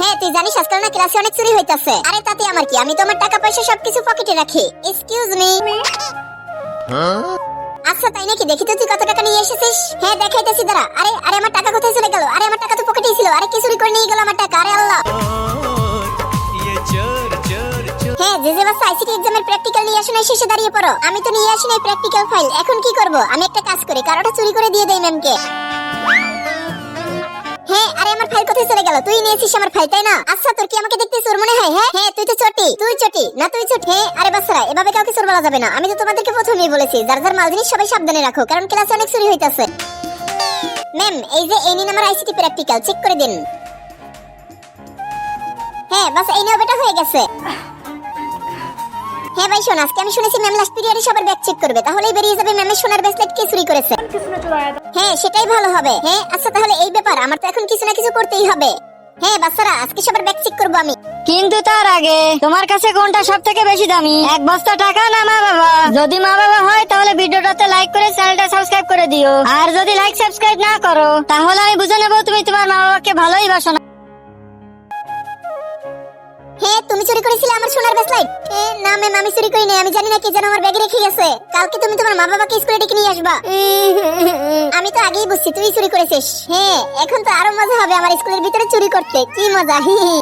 হ্যাঁ তুই জানিস আজকাল না ক্লাসে অনেক চুরি হইতাছে। আরে তাতে আমার কি? আমি তো আমার টাকা পয়সা সবকিছু পকেটে রাখি। এক্সকিউজ মি আচ্ছা তাই নাকি? দেখি তো তুই কত টাকা নিয়ে এসেছিস। হ্যাঁ দেখাইতেছি, দাঁড়া। আরে আরে, আমার টাকা কোথায় চলে গেল? আরে, আমার টাকা তো পকেটেই ছিল। আরে, কি চুরি করে নিয়ে গেল আমার টাকা? আরে আল্লাহ। হ্যাঁ, শেষে দাঁড়িয়ে পড়ো। আমি তো নিয়ে আসি প্র্যাকটিক্যাল ফাইল এখন কি করব? আমি একটা কাজ করি, কারোটা চুরি করে দিয়ে দেয় ম্যামকে ফাইল কোথায় চলে গেল। তুই নিয়েছিস আমার ফাইল তাই না? আচ্ছা তোর কি আমাকে দেখতে চোর মনে হয় হ্যাঁ? হ্যাঁ তুই তো চটি, তুই চটি। না, তুই চটি হ্যাঁ? আরে বাচ্চারা, এভাবে কাউকে চোর বলা যাবে না। আমি তো তোমাদেরকে প্রথমেই বলেছি, যার যার মাল জিনিস সবাই সাবধানে রাখো, কারণ ক্লাসে অনেক চুরি হইতাছে। ম্যাম, এই যে, এই নিন আমার আইসিটি প্র্যাকটিক্যাল চেক করে দিন। হ্যাঁ বাস, এই নাও, বেটা, হয়ে গেছে। হ্যাঁ ভাই শোন আজকে আমি শুনেছি ম্যাম লাস্ট পিরিয়ডে সবার ব্যাগ চেক করবে তাহলেই বেরিয়ে যাবে ম্যামের সোনার ব্রেসলেট কে চুরি করেছে। হ্যাঁ সেটাই ভালো হবে। হ্যাঁ আচ্ছা তাহলে এই ব্যাপার আমার তো এখন কিছু না কিছু করতেই হবে। হ্যাঁ বাচ্চারা আজকে সবার ব্যাগ চেক করব আমি। কিন্তু তার আগে তোমার কাছে কোনটা সব থেকে বেশি দামি? এক বস্তা টাকা না মা বাবা? যদি মা বাবা হয় তাহলে ভিডিওটাতে লাইক করে চ্যানেলটা সাবস্ক্রাইব করে দিও। আর যদি লাইক সাবস্ক্রাইব না করো তাহলে আমি বুঝে নেব তুমি তোমার মা বাবাকে ভালোই বাসো চুরি করেছিলে আমার সোনার ব্রেসলেট না ম্যাম আমি চুরি করিনি আমি জানি না কি যেন আমার ব্যাগে রেখে গেছে। কালকে তুমি তোমার মা বাবাকে স্কুলে ডেকে নিয়ে আসবা। আমি তো আগেই বুঝছি তুই চুরি করেছিস। হ্যাঁ এখন তো আরও মজা হবে আমার স্কুলের ভিতরে চুরি করতে। কি মজা হি হি।